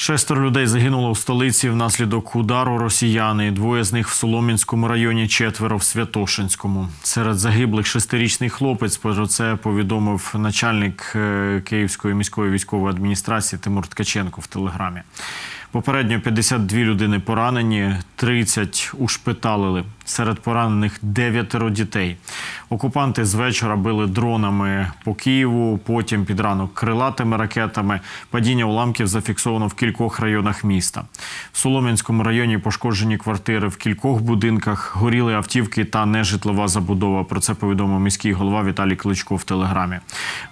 Шестеро людей загинуло у столиці внаслідок удару росіяни. Двоє з них в Солом'янському районі, четверо в Святошинському. Серед загиблих шестирічний хлопець. Про це повідомив начальник е, Київської міської військової адміністрації Тимур Ткаченко в телеграмі. Попередньо 52 людини поранені, 30 ушпиталили. Серед поранених дев'ятеро дітей. Окупанти з вечора били дронами по Києву, потім під ранок крилатими ракетами. Падіння уламків зафіксовано в кількох районах міста. В Солом'янському районі пошкоджені квартири в кількох будинках, горіли автівки та нежитлова забудова. Про це повідомив міський голова Віталій Кличко в телеграмі.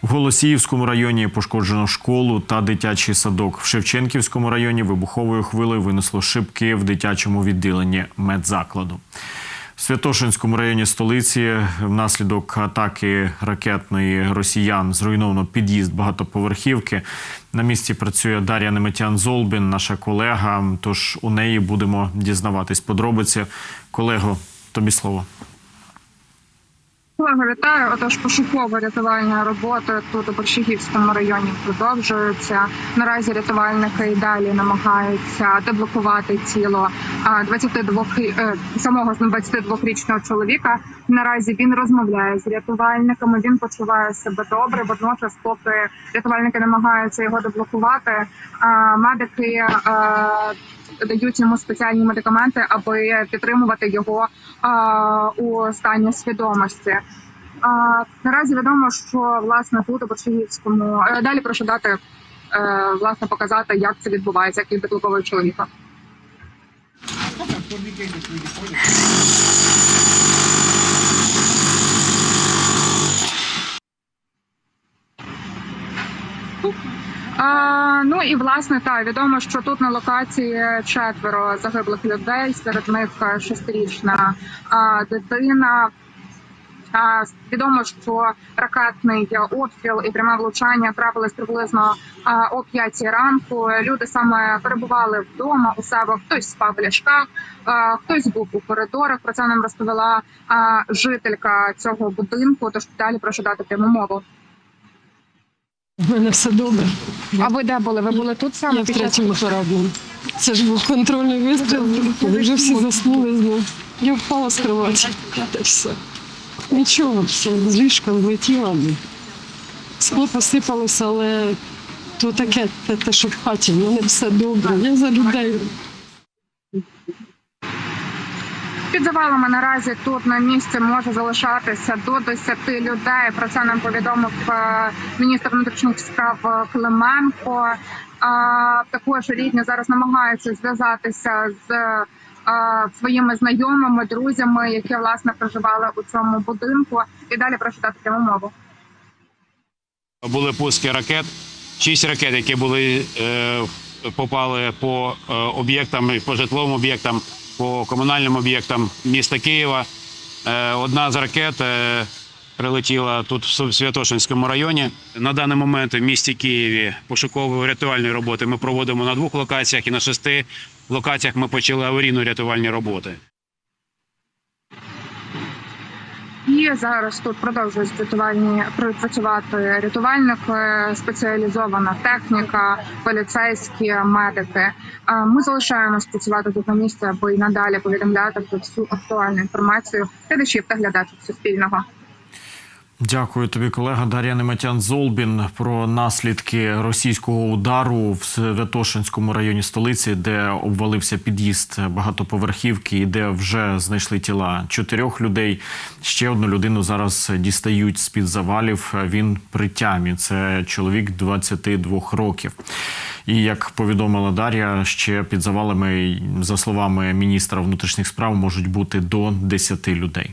В Голосіївському районі пошкоджено школу та дитячий садок. В Шевченківському районі вибуховою хвилею винесло шибки в дитячому відділенні медзакладу. В Святошинському районі столиці внаслідок атаки ракетної росіян зруйновано під'їзд багатоповерхівки. На місці працює Дар'я Неметян Золбін, наша колега. Тож у неї будемо дізнаватись подробиці. Колего, тобі слово. Колеги, вітаю. Отож, пошукова рятувальна робота тут у Борщагівському районі продовжується. Наразі рятувальники і далі намагаються деблокувати тіло а, 22 е, самого 22-річного чоловіка. Наразі він розмовляє з рятувальниками. Він почуває себе добре. Водночас, поки рятувальники намагаються його деблокувати, медики. Дають йому спеціальні медикаменти, аби підтримувати його а, у стані свідомості. А, наразі відомо, що власне тут у Борщагівському Е, далі прошу дати е, власне показати, як це відбувається, як він деблоковує чоловіка. А, ну і власне так відомо, що тут на локації четверо загиблих людей. Серед них шестирічна а, дитина. А, відомо, що ракетний обстріл і пряме влучання трапилось приблизно а, о 5 ранку. Люди саме перебували вдома у себе. Хтось спав в ліжках, а, хтось був у коридорах. Про це нам розповіла а, жителька цього будинку. Тож далі прошу дати пряму мову. У мене все добре. А ви де були? Ви були тут саме Я в третьому кораблі. Це ж був контрольний вистріл, коли вже всі заснули знову. Я впала з кроваті. Та все. Нічого, все, з ліжка злетіла. Скло посипалося, але то таке, те, те, що в хаті, в мене все добре. Я за людей. Під завалами наразі тут на місці може залишатися до 10 людей. Про це нам повідомив е, міністр внутрішніх справ е, Клименко. Також рідні зараз намагаються зв'язатися з е, своїми знайомими, друзями, які власне проживали у цьому будинку. І далі прошу дати пряму мову. Були пуски ракет. Шість ракет, які були попали по об'єктам, по житловим об'єктам, по комунальним об'єктам міста Києва. Е, одна з ракет е, прилетіла тут в Святошинському районі. На даний момент в місті Києві пошукової рятувальні роботи ми проводимо на двох локаціях і на шести локаціях ми почали аварійно-рятувальні роботи. Зараз тут продовжують працювати рятувальники, спеціалізована техніка, поліцейські медики. Ми залишаємось працювати тут на місці, аби і надалі повідомляти про всю актуальну інформацію глядачів та глядачів Суспільного. Дякую тобі, колега Дар'я Неметян Золбін про наслідки російського удару в Святошинському районі столиці, де обвалився під'їзд багатоповерхівки, і де вже знайшли тіла чотирьох людей. Ще одну людину зараз дістають з під завалів. Він при тямі. Це чоловік 22 років. І як повідомила Дар'я, ще під завалами, за словами міністра внутрішніх справ, можуть бути до 10 людей.